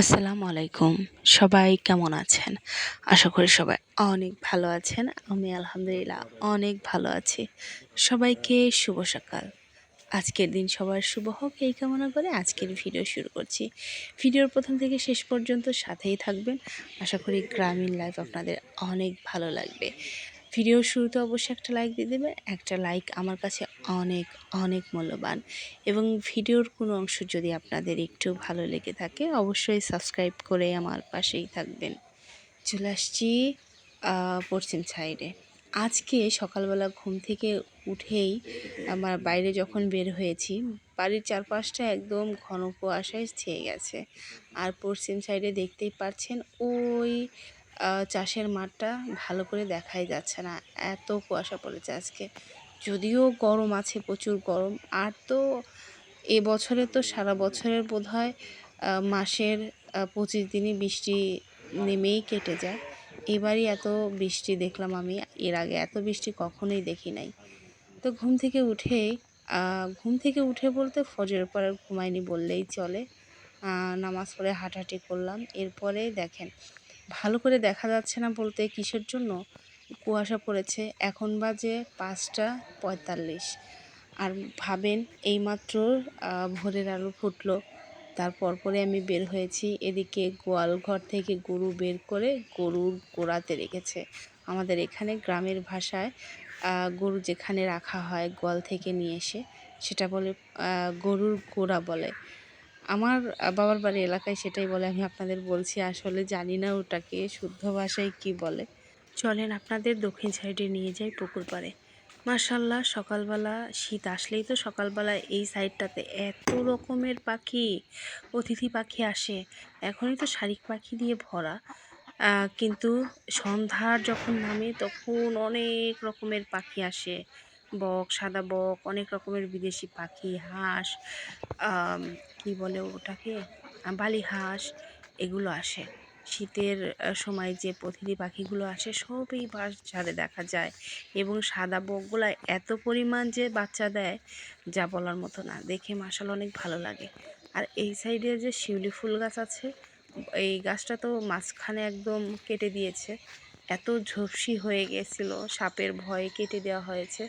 আসসালামু আলাইকুম। সবাই কেমন আছেন? আশা করি সবাই অনেক ভালো আছেন। আমি আলহামদুলিল্লাহ অনেক ভালো আছি। সবাইকে শুভ সকাল। আজকের দিন সবার শুভ হোক, এই কামনা করে আজকের ভিডিও শুরু করছি। ভিডিওর প্রথম থেকে শেষ পর্যন্ত সাথেই থাকবেন। আশা করি গ্রামীণ লাইফ আপনাদের অনেক ভালো লাগবে। ভিডিওর শুরুতে অবশ্যই একটা লাইক দিয়ে দেবেন, একটা লাইক আমার কাছে অনেক অনেক মূল্যবান। এবং ভিডিওর কোনো অংশ যদি আপনাদের একটু ভালো লেগে থাকে, অবশ্যই সাবস্ক্রাইব করে আমার পাশেই থাকবেন। চলে আসছি পশ্চিম সাইডে আজকে সকালবেলা ঘুম থেকে উঠেই আমার বাইরে যখন বের হয়েছি, বাড়ির চারপাশটা একদম ঘন কুয়াশায় ছেয়ে গেছে। আর পশ্চিম সাইডে দেখতেই পাচ্ছেন ওই চাষের মাঠটা ভালো করে দেখাই যাচ্ছে না। এত কুয়াশা পড়েছে আজকে। যদিও গরম আছে প্রচুর গরম। আর তো এ বছরে তো সারা বছরের বোধ হয় মাসের পঁচিশ দিনই বৃষ্টি নেমেই কেটে যায়। এবারই এত বৃষ্টি দেখলাম আমি। এর আগে এত বৃষ্টি কখনোই দেখি নাই। তো ঘুম থেকে আহ, ঘুম থেকে উঠে বলতে ফজরের পর ঘুমাইনি বললেই চলে। নামাজ পড়ে হাঁটাহাঁটি করলাম। এরপরে দেখেন ভালো করে দেখা যাচ্ছে না বলতে কিসের জন্য? কুয়াশা পড়েছে। এখন বাজে পাঁচটা পঁয়তাল্লিশ। আর ভাবেন এইমাত্র ভোরের আলো ফুটলো। তারপর পরে আমি বের হয়েছি। এদিকে গোয়াল ঘর থেকে গরু বের করে গরুর গোড়াতে রেখেছে। আমাদের এখানে গ্রামের ভাষায় গরু যেখানে রাখা হয় গোয়াল থেকে নিয়ে এসে, সেটা বলে গরুর গোড়া বলে। আমার বাবার বাড়ি এলাকায় সেটাই বলে, আমি আপনাদের বলছি আসলে জানি না ওটাকে শুদ্ধ ভাষায় কি বলে। চলেন আপনাদের দক্ষিণ সাইডে নিয়ে যাই পুকুর পাড়ে। মার্শাল্লাহ সকালবেলা শীত আসলেই তো সকালবেলা এই সাইডটাতে এত রকমের পাখি, অতিথি পাখি আসে। এখনই তো শালিক পাখি দিয়ে ভরা। কিন্তু সন্ধ্যার যখন নামে তখন অনেক রকমের পাখি আসে। বক, সাদা বক, অনেক রকমের বিদেশি পাখি, হাঁস কি বলে ওটাকে? বালি হাঁস এগুলো আসে। শীতের সময় যে প্রতিটি পাখিগুলো আসে, সবই ঝাড়ে দেখা যায়। এবং সাদা বকগুলা এত পরিমাণ যে বাচ্চা দেয়, যা বলার মতো না। দেখে মাসাল অনেক ভালো লাগে। আর এই সাইডে যে শিউলি ফুল গাছ আছে, এই গাছটা তো মাঝখানে একদম কেটে দিয়েছে। এত ঝোপসি হয়ে গেছিল, সাপের ভয়ে কেটে দেওয়া হয়েছে।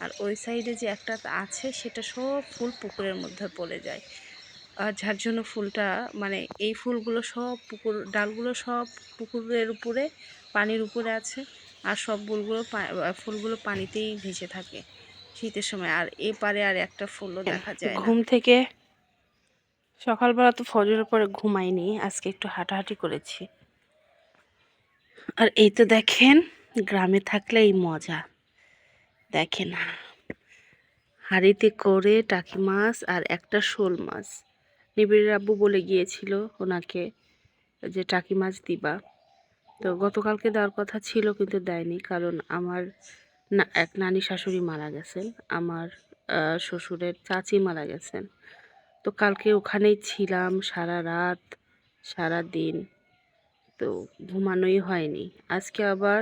আর ওই সাইডে যে একটা আছে, সেটা সব ফুল পুকুরের মধ্যে পড়ে যায়। যার জন্য ফুলটা মানে এই ফুলগুলো সব পুকুর, ডালগুলো সব পুকুরের উপরে, পানির উপরে আছে আর সব ফুলগুলো ফুলগুলো পানিতেই ভেসে থাকে শীতের সময়। আর এপারে আর একটা ফুলও দেখা যায় ঘুম থেকে সকালবেলা তো ফজরের পরে ঘুমাইনি, আজকে একটু হাঁটাহাঁটি করেছি। আর এই তো দেখেন, গ্রামে থাকলে এই মজা। দেখেন, হাঁড়িতে করে টাকি মাছ আর একটা শোল মাছ। নিবিড়ের আব্বু বলে গিয়েছিল ওনাকে যে টাকি মাছ দিবা। তো গতকালকে দেওয়ার কথা ছিল কিন্তু দেয়নি কারণ আমার না, এক নানি শাশুড়ি মারা গেছেন, আমার শ্বশুরের চাচি মারা গেছেন। তো কালকে ওখানেই ছিলাম সারা রাত, সারা দিন। তো ঘুমানোই হয়নি। আজকে আবার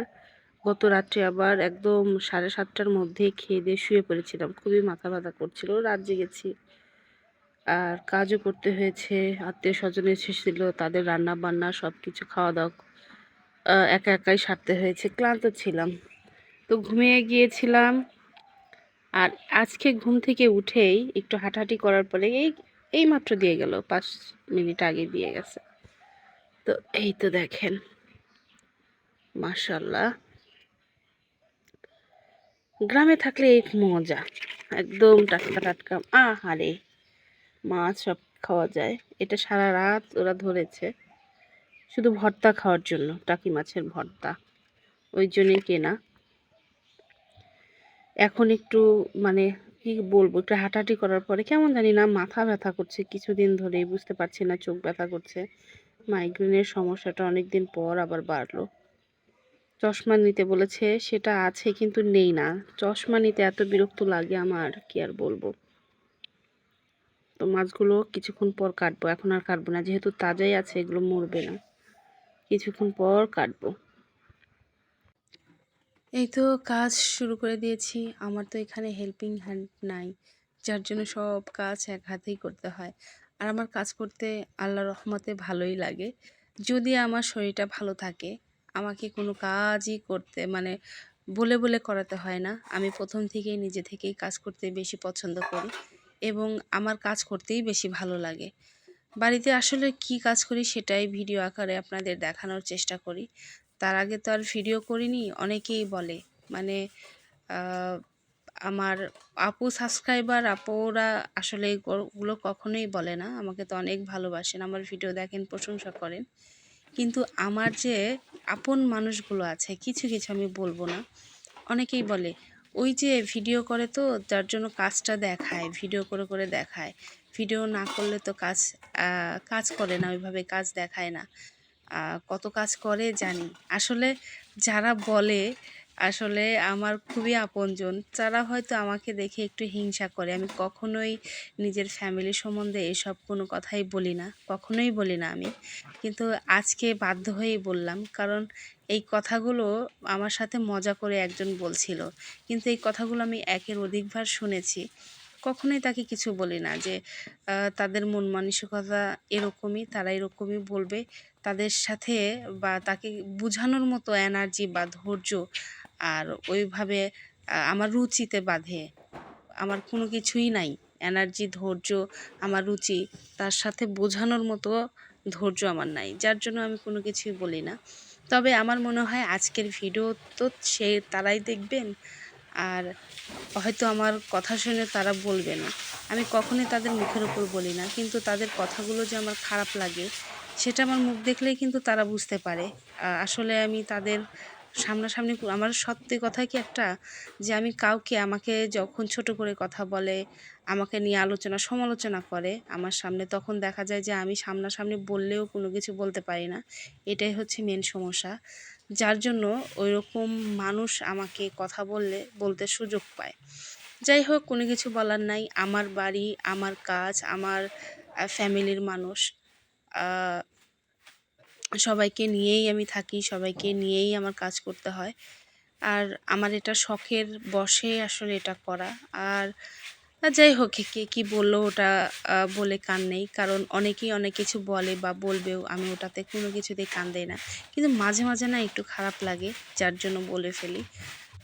গত রাত্রে আবার একদম সাড়ে সাতটার মধ্যে খেয়ে দিয়ে শুয়ে পড়েছিলাম। খুবই মাথা ব্যথা করছিল, রাত জেগেছি। আর কাজও করতে হয়েছে আত্মীয় স্বজন এসেছিল, তাদের রান্না বান্না সব কিছু খাওয়া দাওয়া একা একাই সারতে হয়েছে, ক্লান্ত ছিলাম। তো ঘুমিয়ে গিয়েছিলাম আর আজকে ঘুম থেকে উঠেই একটু হাঁটাহাঁটি করার পরে এই এই মাত্র দিয়ে গেল, পাঁচ মিনিট আগে দিয়ে গেছে। তো এই তো দেখেন মাশাল্লাহ গ্রামে থাকলে এক মজা, একদম টাটকা টাটকা, আহারে। মাছ সব খাওয়া যায়। এটা সারা রাত ওরা ধরেছে। শুধু ভর্তা খাওয়ার জন্য, টাকি মাছের ভর্তা। ওই জন্যই কেনা। এখন একটু মানে কি বলব, একটু হাঁটাহাঁটি করার পরে কেমন জানি না মাথা ব্যথা করছে। কিছুদিন ধরেই বুঝতে পারছি না, চোখ ব্যথা করছে। মাইগ্রেনের সমস্যাটা অনেক দিন পর আবার বাড়লো। চশমা নিতে বলেছে, সেটা আছে কিন্তু নেই না। চশমা নিতে এত বিরক্ত লাগে আমার, কি আর বলব। তো মাছগুলো কিছুক্ষণ পর কাটবো। এখন আর কাটবো না, যেহেতু তাজাই আছে, এগুলো মরবে না। কিছুক্ষণ পর কাটবো। এই তো কাজ শুরু করে দিয়েছি। আমার তো এখানে হেল্পিং হ্যান্ড নাই, যার জন্য সব কাজ এক হাতেই করতে হয়। আর আমার কাজ করতে আল্লাহ রহমতে ভালোই লাগে। যদি আমার শরীরটা ভালো থাকে, আমাকে কোনো কাজই করতে মানে বলে বলে করাতে হয় না। আমি প্রথম থেকেই নিজে থেকেই কাজ করতে বেশি পছন্দ করি। এবং আমার কাজ করতেই বেশি ভালো লাগে। বাড়িতে আসলে কি কাজ করি সেটাই ভিডিও আকারে আপনাদের দেখানোর চেষ্টা করি। তার আগে তো আর ভিডিও করিনি, অনেকেই বলে। মানে আমার আপু সাবস্ক্রাইবার আপুরা আসলে এগুলো কখনোই বলে না। আমাকে তো অনেক ভালোবাসেন, আমার ভিডিও দেখেন, প্রশংসা করেন। কিন্তু আমার যে আপন মানুষগুলো আছে, কিছু কিছু আমি বলব না। অনেকেই বলে ওই যে ভিডিও করে তো, যার জন্য কাজটা দেখায় ভিডিও করে করে দেখায়। ভিডিও না করলে তো কাজ কাজ করে না, ওইভাবে কাজ দেখায় না। কত কাজ করে জানি। আসলে যারা বলে আসলে আমার খুবই আপনজন। যারা হয়তো আমাকে দেখে একটু হিংসা করে। আমি কখনোই নিজের ফ্যামিলি সম্বন্ধে এসব কোনো কথাই বলি না। কখনোই বলি না আমি। কিন্তু আজকে বাধ্য হয়েই বললাম, কারণ এই কথাগুলো আমার সাথে মজা করে একজন বলছিল। কিন্তু এই কথাগুলো আমি একের অধিকবার শুনেছি। কখনোই তাকে কিছু বলি না যে তাদের মন মানসিকতা এরকমই, তারা এরকমই বলবে। তাদের সাথে বা তাকে বোঝানোর মতো এনার্জি বা ধৈর্য আর ওইভাবে আমার রুচিতে বাঁধে। আমার কোনো কিছুই নাই। এনার্জি, ধৈর্য, আমার রুচি, তার সাথে বোঝানোর মতো ধৈর্য আমার নাই, যার জন্য আমি কোনো কিছুই বলি না। তবে আমার মনে হয় আজকের ভিডিও তো সে, তারাই দেখবেন। আর হয়তো আমার কথা শুনে তারা বলবে না। আমি কখনোই তাদের মুখের উপর বলি না, কিন্তু তাদের কথাগুলো যে আমার খারাপ লাগে, সেটা আমার মুখ দেখলেই কিন্তু তারা বুঝতে পারে। আসলে আমি তাদের সামনাসামনি আমার সত্যি কথা কি একটা যে আমি কাউকে আমাকে যখন ছোট করে কথা বলে, আমাকে নিয়ে আলোচনা, সমালোচনা করে, আমার সামনে তখন দেখা যায় যে আমি সামনাসামনি বললেও কোনো কিছু বলতে পারি না। এটাই হচ্ছে মেন সমস্যা। যার জন্য ওই রকম মানুষ আমাকে কথা বললে, বলতে সুযোগ পায়। যাই হোক, কোনো কিছু বলার নাই। আমার বাড়ি, আমার কাজ, আমার ফ্যামিলির মানুষ। সবাইকে নিয়েই আমি থাকি, সবাইকে নিয়েই আমার কাজ করতে হয়। আর আমার এটা শখের বসে আসলে এটা করা। আর যাই হোক, কে, কী বলল ওটা বলে কান নেই। কারণ অনেকেই অনেক কিছু বলে বা বলবেও আমি ওটাতে কোনো কিছুতেই কান দেই না। কিন্তু মাঝে মাঝে না একটু খারাপ লাগে, যার জন্য বলে ফেলি।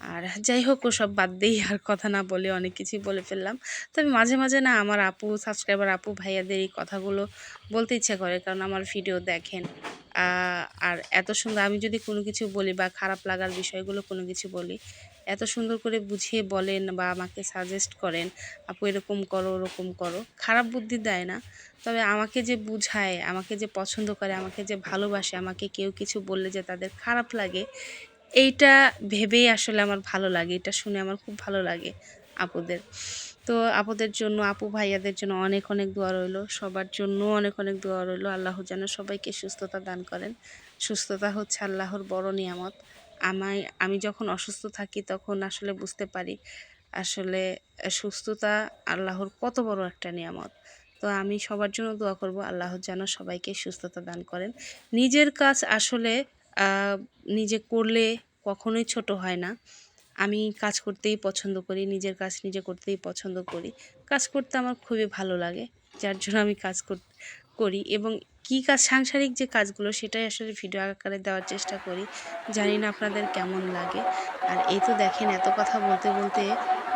আর যাই হোক, ওসব বাদ দিই আর কথা না বলে অনেক কিছুই বলে ফেললাম। তবে মাঝে মাঝে না আমার আপু সাবস্ক্রাইবার আপু, ভাইয়াদের এই কথাগুলো বলতে ইচ্ছে করে। কারণ আমার ভিডিও দেখেন। আর এত সুন্দর আমি যদি কোনো কিছু বলি বা খারাপ লাগার বিষয়গুলো কোনো কিছু বলি, এত সুন্দর করে বুঝিয়ে বলেন বা আমাকে সাজেস্ট করেন, আপু এরকম করো, ওরকম করো। খারাপ বুদ্ধি দেয় না। তবে আমাকে যে বুঝায়, আমাকে যে পছন্দ করে, আমাকে যে ভালোবাসে, আমাকে কেউ কিছু বললে যে তাদের খারাপ লাগে, এইটা ভেবেই আসলে আমার ভালো লাগে। এটা শুনে আমার খুব ভালো লাগে আপুদের। তো আপুদের জন্য, আপু ভাইয়াদের জন্য অনেক অনেক দোয়া রইল। সবার জন্য অনেক অনেক দোয়া রইল। আল্লাহ যেন সবাইকে সুস্থতা দান করেন। সুস্থতা হচ্ছে আল্লাহর বড় নিয়ামত। আমায় আমি যখন অসুস্থ থাকি তখন আসলে বুঝতে পারি, আসলে সুস্থতা আল্লাহর কত বড় একটা নিয়ামত। তো আমি সবার জন্য দোয়া করব, আল্লাহ যেন সবাইকে সুস্থতা দান করেন। নিজের কাজ আসলে নিজে করলে কখনোই ছোট হয় না। আমি কাজ করতেই পছন্দ করি, নিজের কাজ নিজে করতেই পছন্দ করি। কাজ করতে আমার খুবই ভালো লাগে, যার জন্য আমি কাজ কর- এবং কী কাজ, সাংসারিক যে কাজগুলো সেটাই আসলে ভিডিও আকারে দেওয়ার চেষ্টা করি। জানি না আপনাদের কেমন লাগে। আর এই তো দেখেন এত কথা বলতে বলতে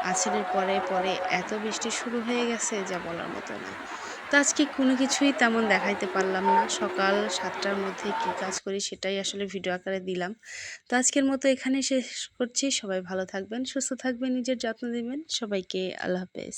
আছরের পরে পরে এত বৃষ্টি শুরু হয়ে গেছে, যা বলার মতো না। তো আজকে কোনো কিছুই তেমন দেখাইতে পারলাম না। সকাল সাতটার মধ্যে কি কাজ করি সেটাই আসলে ভিডিও আকারে দিলাম। তো আজকের মতো এখানে শেষ করছি। সবাই ভালো থাকবেন, সুস্থ থাকবেন, নিজের যত্ন নেবেন। সবাইকে আল্লাহ হাফেজ।